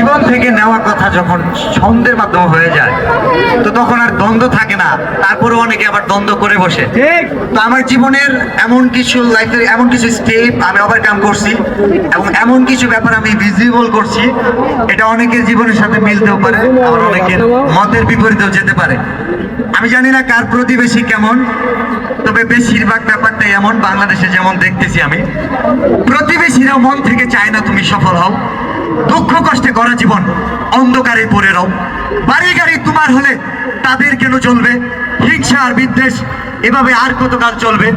জীবন থেকে নেওয়া কথা যখন ছন্দের মাধ্যমে হয়ে যায় তো তখন আর দ্বন্দ্ব থাকে না। তারপরে অনেকে আবার দ্বন্দ্ব করে বসে। তো আমার জীবনের এমন কিছু লাইফের এমন কিছু স্টেপ আমি ওভারকাম করছি এবং এমন কিছু ব্যাপার আমি ভিজিবল করছি এটা অনেকের জীবনের সাথে মিলতেও পারে আবার অনেকের মতের বিপরীতেও যেতে পারে। আমি জানি না কার প্রতিবেশী কেমন তবে বেশিরভাগ ব্যাপারটাই এমন বাংলাদেশে যেমন দেখতেছি আমি। প্রতিবেশীরা মন থেকে চায় না তুমি সফল হও। দুঃখ কষ্টে গড়া জীবন অন্ধকারে পড়ে রও। বাড়ি গাড়ি তোমার হলে তাদের কেন চলবে? হিংসা আর বিদ্বেষ এভাবে আর কতকাল চলবে?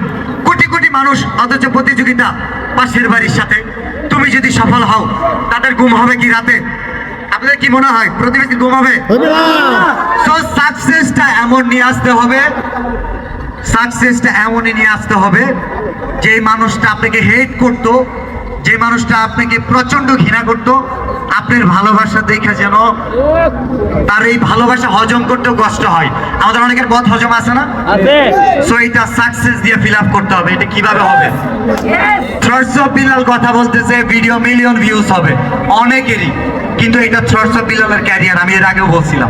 কোটি কোটি মানুষ অথচ প্রতিযোগিতা পাশের বাড়ির সাথে। তুমি যদি সফল হও তাদের গুম হবে কি রাতে? আপনাদের কি মনে হয় প্রতিবেশী গুম হবে? সাকসেসটা এমন নিয়ে আসতে হবে সাকসেসটা এমনই নিয়ে আসতে হবে যে মানুষটা আপনাকে হেট করত যে মানুষটা আপনাকে প্রচণ্ড ঘৃণা করত আপনার ভালোবাসা দেখে যেন তার এই ভালোবাসা হজম করতেও কষ্ট হয়। আমাদের অনেকের পথ হজম আছে না? সো এটা সাকসেস দিয়ে ফিল আপ করতে হবে। এটা কীভাবে হবে? অফ বিল্লাল কথা বলতেছে ভিডিও মিলিয়ন ভিউজ হবে। অনেকেরই। কিন্তু এটা থ্রডস অফ বিল্লালের ক্যারিয়ার আমি এর আগেও বলছিলাম।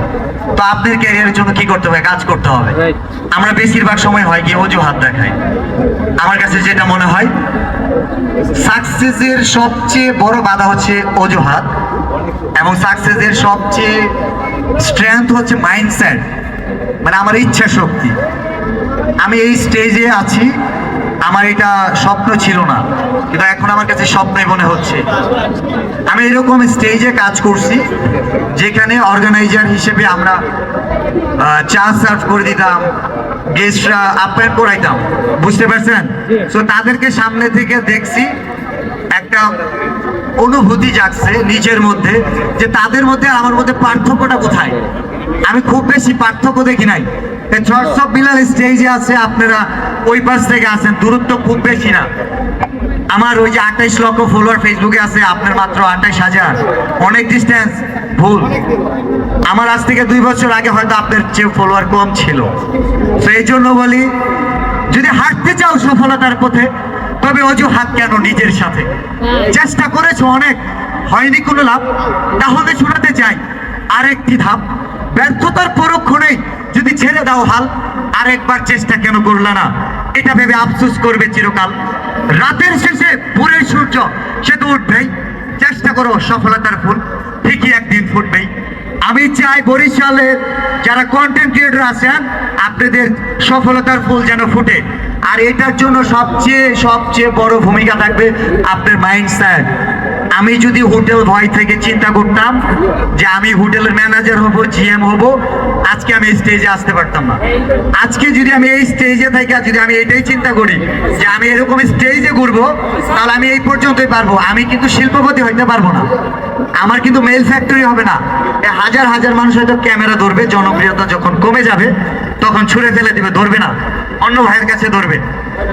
তো আপনার ক্যারিয়ারের জন্য কি করতে হবে? কাজ করতে হবে। আমরা বেশিরভাগ সময় হয় কি অজুহাত দেখাই। আমার কাছে যেটা মনে হয় সাকসেসের সবচেয়ে বড় বাধা হচ্ছে অজুহাত এবং সাকসেসের সবচেয়ে স্ট্রেংথ হচ্ছে মাইন্ডসেট মানে আমার ইচ্ছা শক্তি। আমি এই স্টেজে আছি, আমার এটা স্বপ্ন ছিল না, কিন্তু এখন আমার কাছে স্বপ্নই মনে হচ্ছে। আমি এরকম স্টেজে কাজ করছি, যেখানে অর্গানাইজার হিসেবে আমরা চা সার্ভ করে দিতাম গেস্টরা আপ্যায়ন করাইতাম বুঝতে পারছেন? সো তাদেরকে সামনে থেকে দেখছি একটা অনুভূতি জাগছে নিজের মধ্যে যে তাদের মধ্যে আর আমার মধ্যে পার্থক্যটা কোথায়? আমি খুব বেশি পার্থক্য দেখি নাই। অফ বিলাল স্টেজে আছে আপনারা ওই পাশ থেকে আছেন দূরত্ব খুব বেশি না। আমার ওই যে আঠাইশ লক্ষ ফলোয়ার ফেসবুকে আছে, আপনার মাত্র আঠাইশ হাজার। অনেক ডিস্টেন্স ভুল। আমার আজ থেকে দুই বছর আগে হয়তো আপনার চেয়ে ফলোয়ার কম ছিল। তো এই জন্য বলি, যদি হাঁটতে চাও সফলতার পথে, তবে অজুহাত কেন নিজের সাথে? চেষ্টা করেছ অনেক, হয়নি কোনো লাভ। তাহলে শোনাতে চাই, আরেকটি ধাপ। ব্যর্থতার পরক্ষণেই যদি ছেড়ে দাও হাল, আরেকবার চেষ্টা কেন করলে না? এটা ভেবে আফসোস করবে চিরকাল। রাতের শেষে পুরে সূর্য, সে তো উঠবেই। চেষ্টা করো সফলতার ফুল। ঠিকই একদিন ফুটবেই। আমি চাই বরিশালে যারা কন্টেন্ট ক্রিয়েটর আছেন, আপনাদের সফলতার ফুল যেন ফুটে। আর এটার জন্য সবচেয়ে সবচেয়ে বড় ভূমিকা থাকবে আপনার মাইন্ডসেট আমি যদি হোটেল ভয় থেকে চিন্তা করতাম যে আমি হোটেলের ম্যানেজার হব, জিএম হব, আজকে আমি স্টেজে আসতে পারতাম না। আজকে যদি আমি এই স্টেজে থেকে, যদি আমি এটাই চিন্তা করি যে আমি এরকম স্টেজে ঘুরবো, তাহলে আমি এই পর্যন্তই পারব। আমি কিন্তু শিল্পপতি হইতে পারব না। আমার কিন্তু মেল ফ্যাক্টরি হবে না। হাজার হাজার মানুষ হয়তো ক্যামেরা ধরবে, জনপ্রিয়তা যখন কমে যাবে, তখন ছুঁড়ে ফেলে দিবে, ধরবে না। অন্য ভাইয়ের কাছে ধরবে।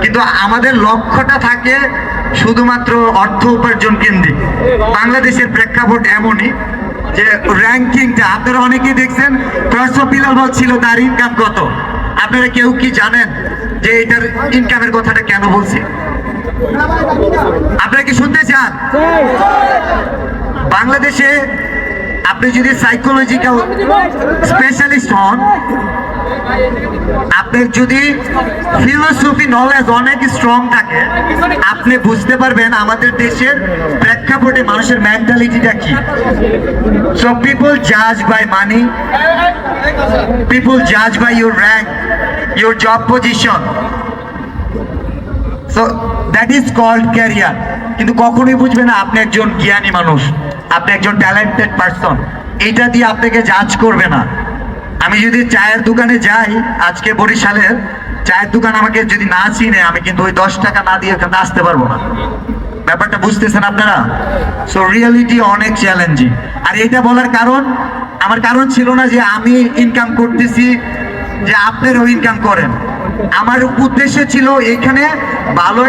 কিন্তু আমাদের লক্ষ্যটা থাকে শুধুমাত্র অর্থ উপার্জন কেন্দ্রিক। বাংলাদেশের প্রেক্ষাপট এমনই যে র্যাঙ্কিংটা আপনারা অনেকেই দেখছেন প্রশ্ন বিলাল বলছিল তার ইনকাম কত? আপনারা কেউ কি জানেন যে এটার ইনকামের কথাটা কেন বলছি? আপনারা কি শুনতে চান? বাংলাদেশে আপনি যদি সাইকোলজিক্যাল স্পেশালিস্ট হন, আপনার যদি ফিলোসফি নলেজ অনেক স্ট্রং থাকে, আপনি বুঝতে পারবেন আমাদের দেশের প্রেক্ষাপটে মানুষের মেন্টালিটিটা কি। সো পিপল জাজ বাই মানি পিপল জাজ by your rank your job position so that is called career কিন্তু কখনোই বুঝবে না আপনি একজন জ্ঞানী মানুষ। আপনি একজন ট্যালেন্টেড পার্সন এইটা দিয়ে আপনাকে জাজ করবে না। আমি যদি চায়ের দোকানে যাই, আজকে বরিশালের, চায়ের দোকান আমাকে যদি না চিনে, আমি কিন্তু ওই দশ টাকা না দিয়ে ওখানে আসতে পারব না। ব্যাপারটা বুঝতেছেন আপনারা? সো রিয়েলিটি অনেক চ্যালেঞ্জিং আর এটা বলার কারণ, আমার কারণ ছিল না যে আমি ইনকাম করতেছি, যে আপনারও ইনকাম করেন। আমার উদ্দেশ্য ছিল এখানে ভালো